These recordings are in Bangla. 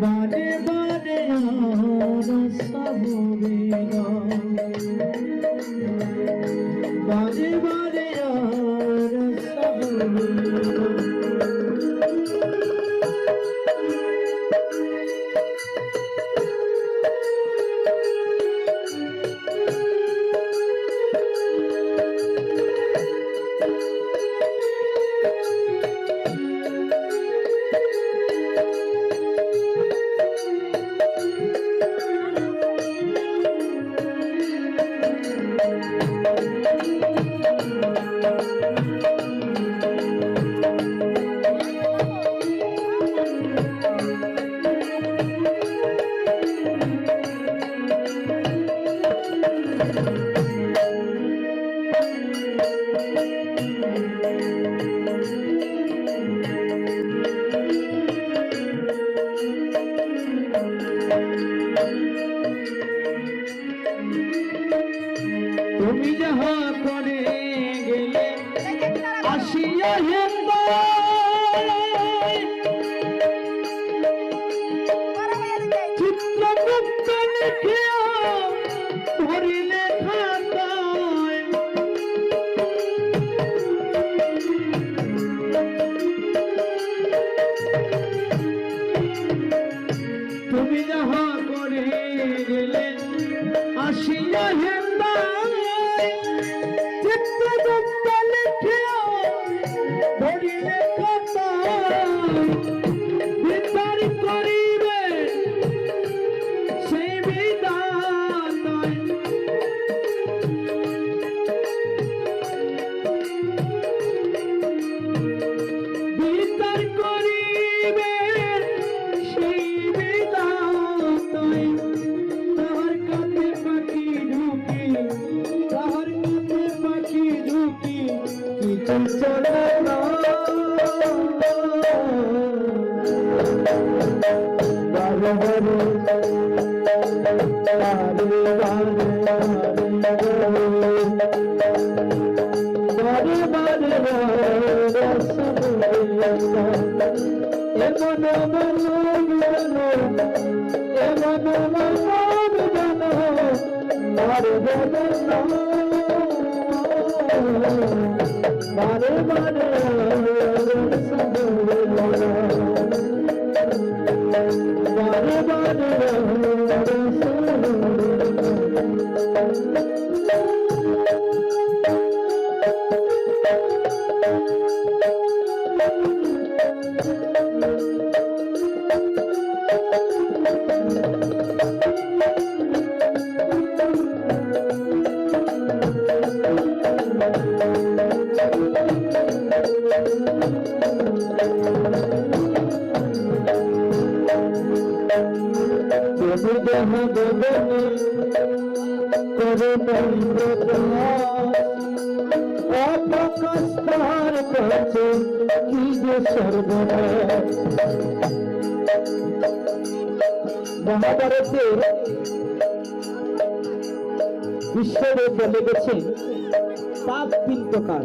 বারে বারে আর সবরে বারে বারে আর সবরে এমন এমন এমন এমন জানো বারে বারে বারে দেহ দেবনে করে। অপ্রকাশ তাহার কাছে কি যে সর্বনাশ মহাভারতের ঈশ্বরে বলে গেছে পাপ তিন প্রকার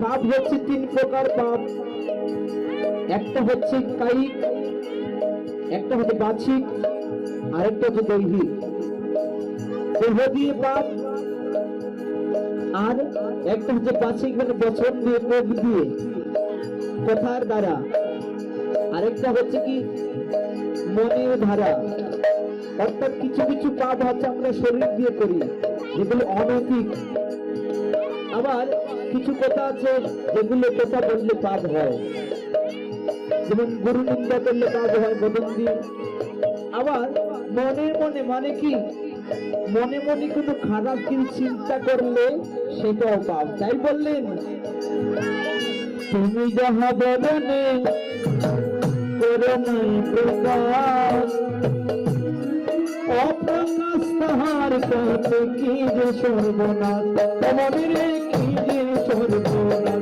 পাপ হচ্ছে তিন প্রকার পাপ একটা হচ্ছে কায়িক একটা হচ্ছে বাচিক আরেকটা হচ্ছে দৈহিক। দেহ দিয়ে পাপ আর একটা হচ্ছে বাচিক মানে বচন দিয়ে মুখ দিয়ে, কথার দ্বারা। আরেকটা হচ্ছে কি, মনের ধারা। অর্থাৎ কিছু কিছু পাপ হচ্ছে আমরা শরীর দিয়ে করি, যেগুলো অনৈতিক। আবার কিছু কথা আছে যেগুলো কথা বললে পাপ হয়। যেমন গুরু নিন্দা করলে পাপ হয় বদন দিয়ে আবার মনে মনে মানে কি? মনে মনে কোনো খারাপ কিছু চিন্তা করলে সেটাও পাপ তাই বললেন, তুমি যাহা বদনে করো নাই প্রকাশ, অপ্রকাশ তাহার কাছে কি যে সর্বনাশ অমরে কি যে সর্বনাশ?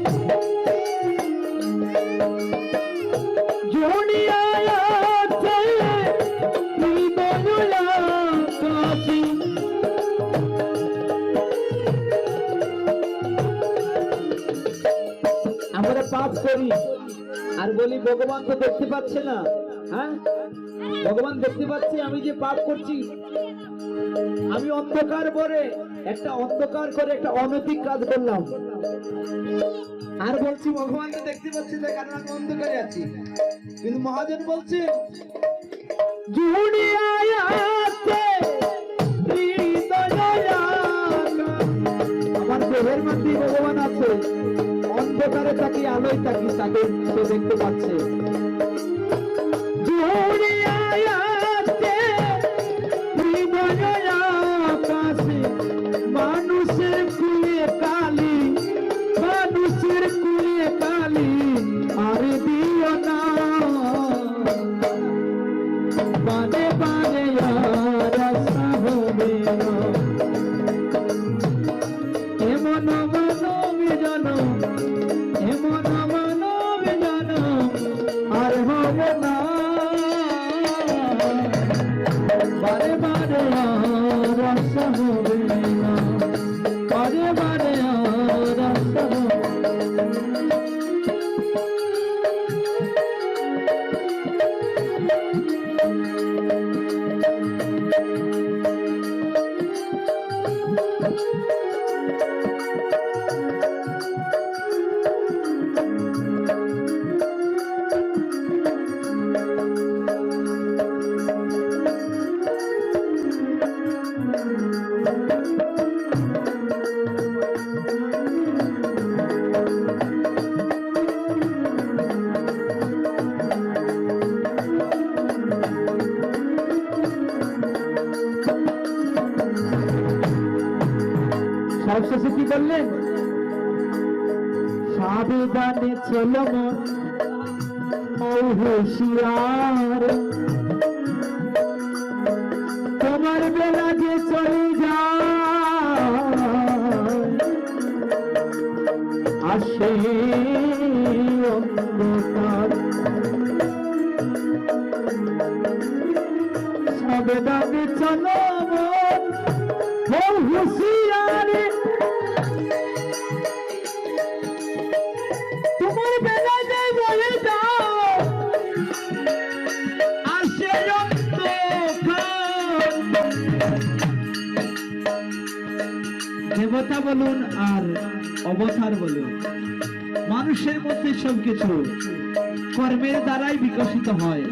ভগবান তো দেখতে পাচ্ছে না হ্যাঁ? ভগবান দেখতে পাচ্ছে, আমি যে পাপ করছি, আমি অন্ধকার পরে একটা অন্ধকার করে একটা অনৈতিক কাজ করলাম। আর বলছি, ভগবান তো দেখতে পাচ্ছে না, কারণ আমি অন্ধকারে আছি। কিন্তু মহাজন বলছে আমার দেহের মধ্যে ভগবান আছে। অন্ধকারে থাকি আলোয় থাকি তাকে সে দেখতে পাচ্ছে। হুঁশিয়ার তোমার বেলা যে চলে যা আসে কর্মের দ্বারাই বিকশিত হয়।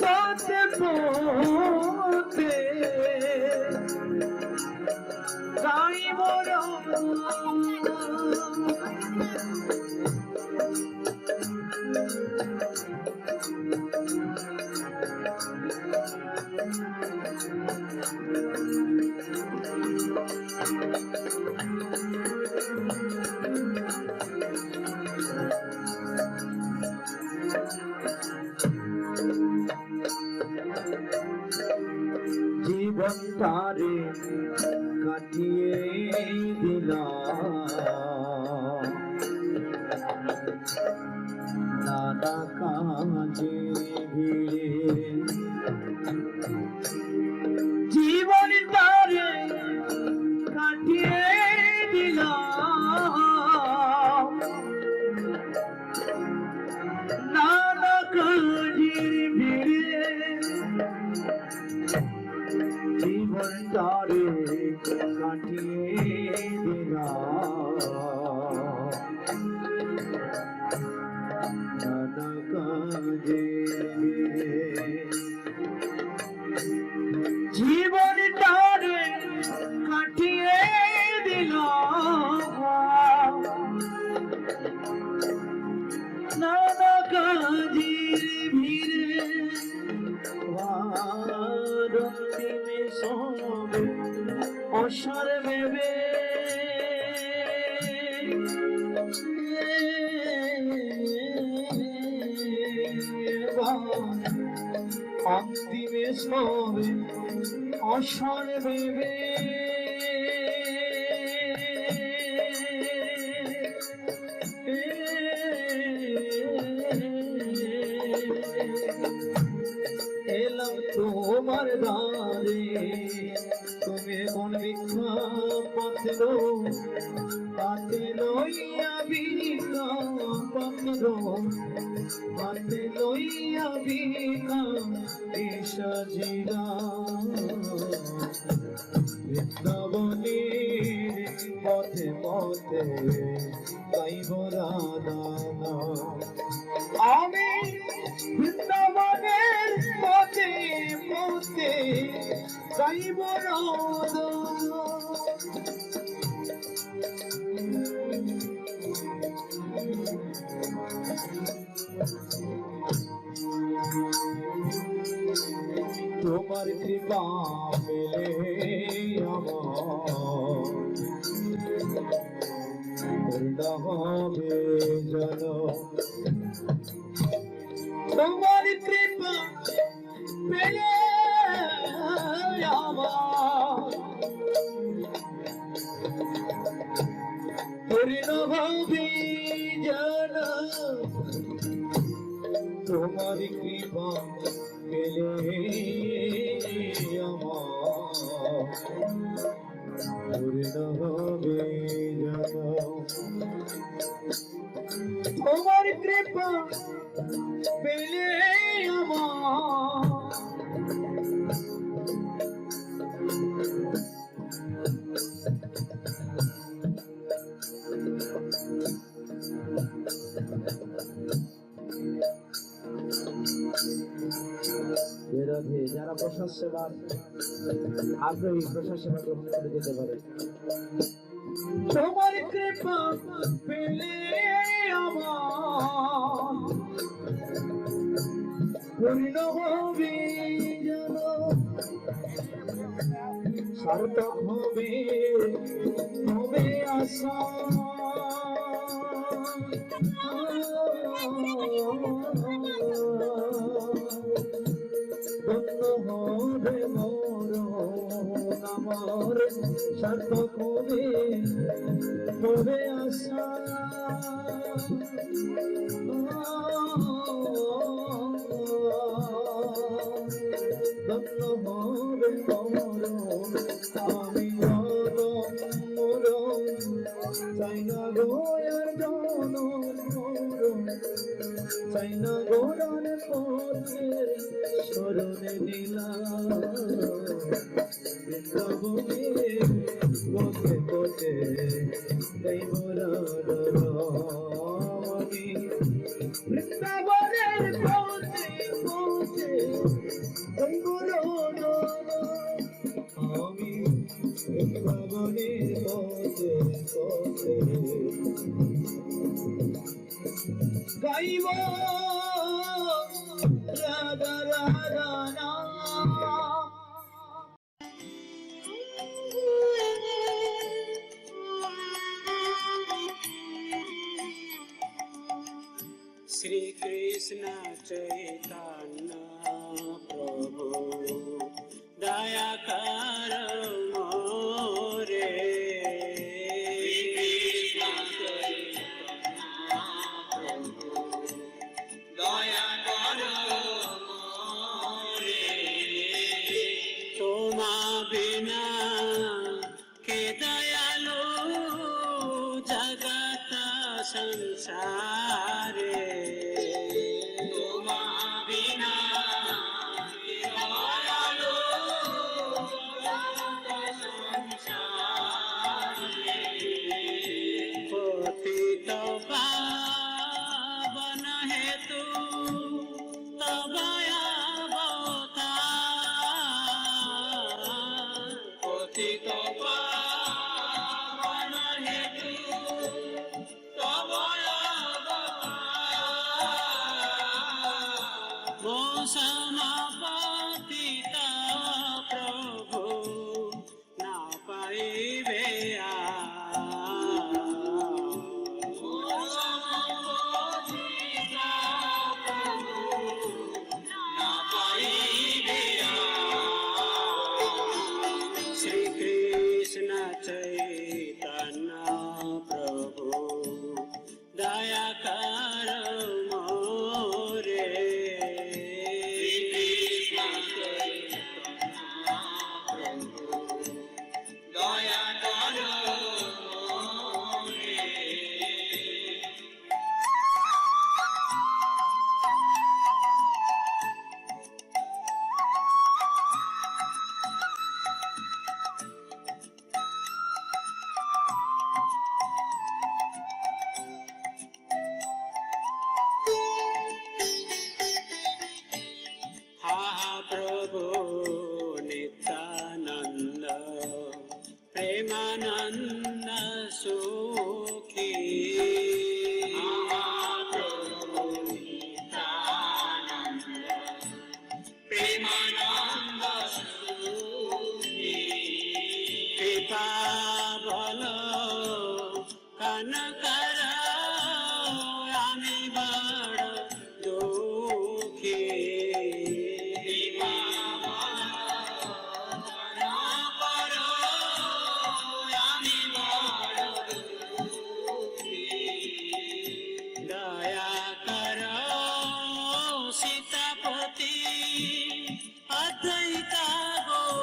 তাতে অন্তিমে সবে অসর দেবে Saímos পূর্ণ হবে যেন তোমার কৃপা আগ্রহী প্রশাসন সেবা গ্রহণ করে যেতে পারে। তোমার কৃপা পেলে আমার। সার্থক হবে। 山东。বন্ধুর bina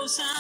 causa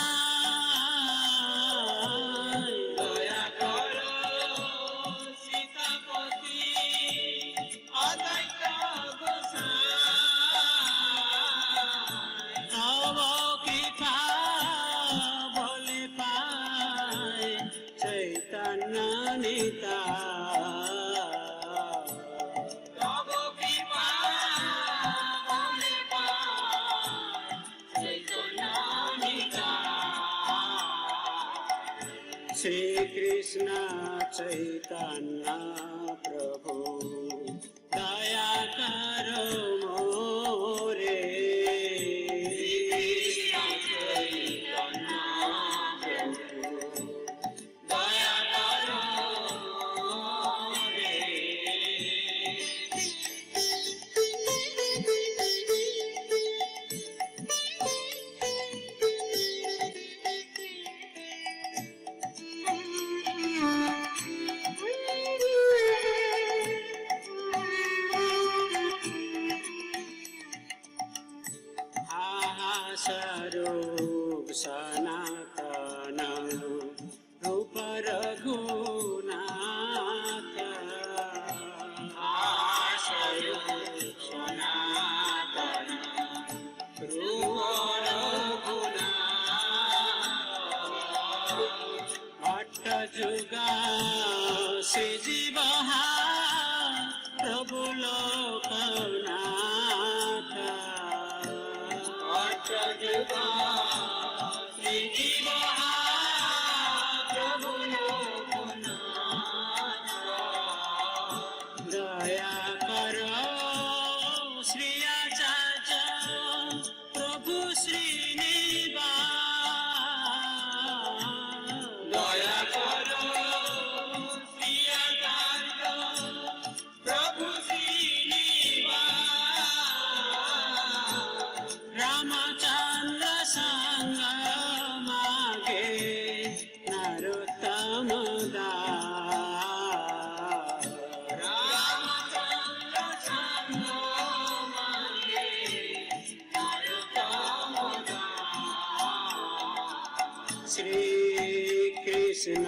श्रीकृष्ण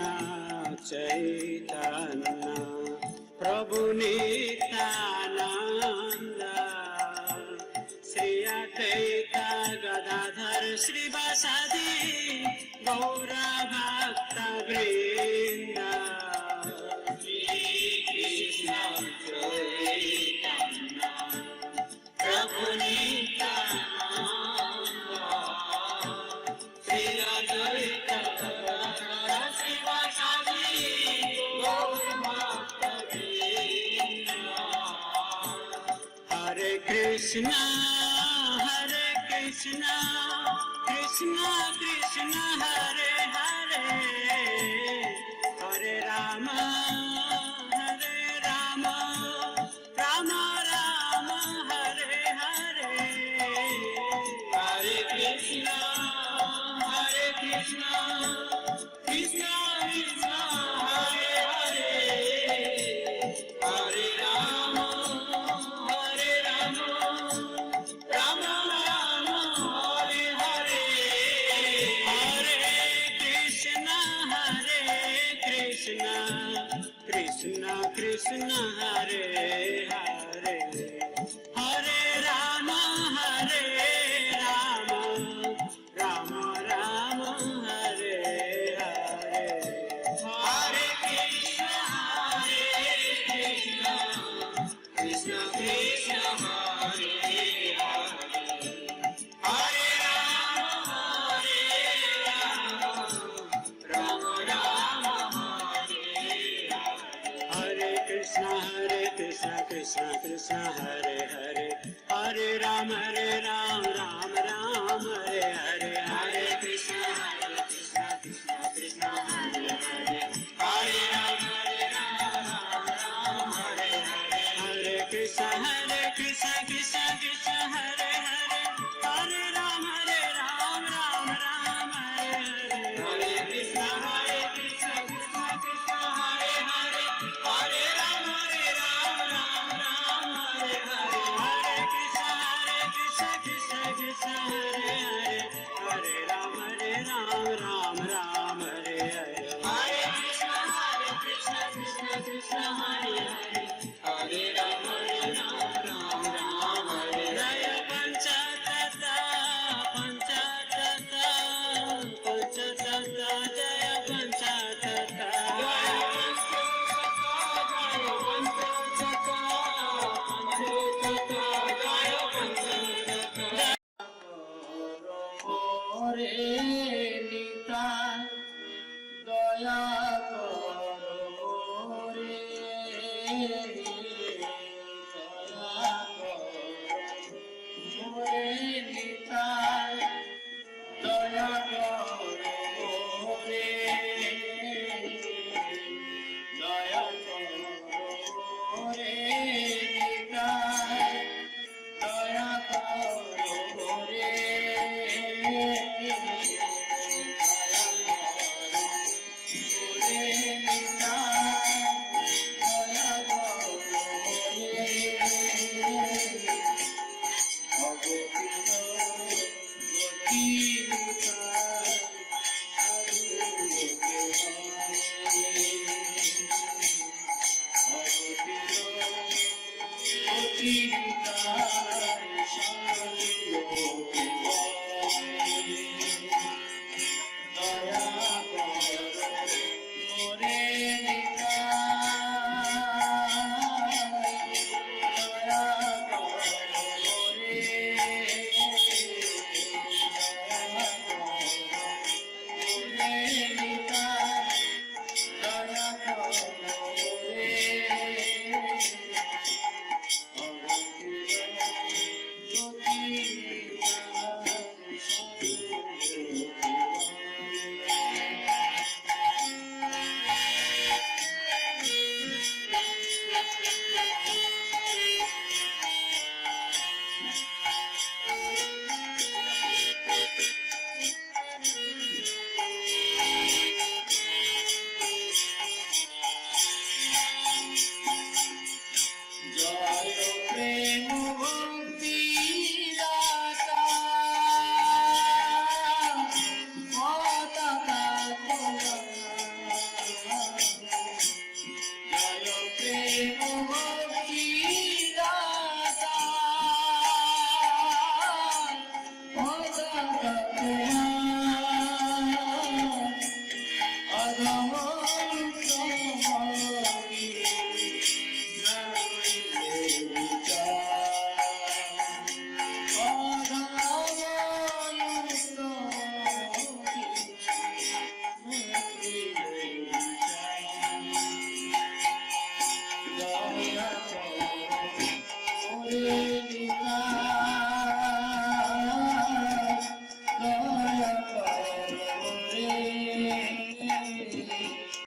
चैतन्य प्रभु नितानन्द श्री अद्वैत गदाधर श्रीवासादि गौरभा amar.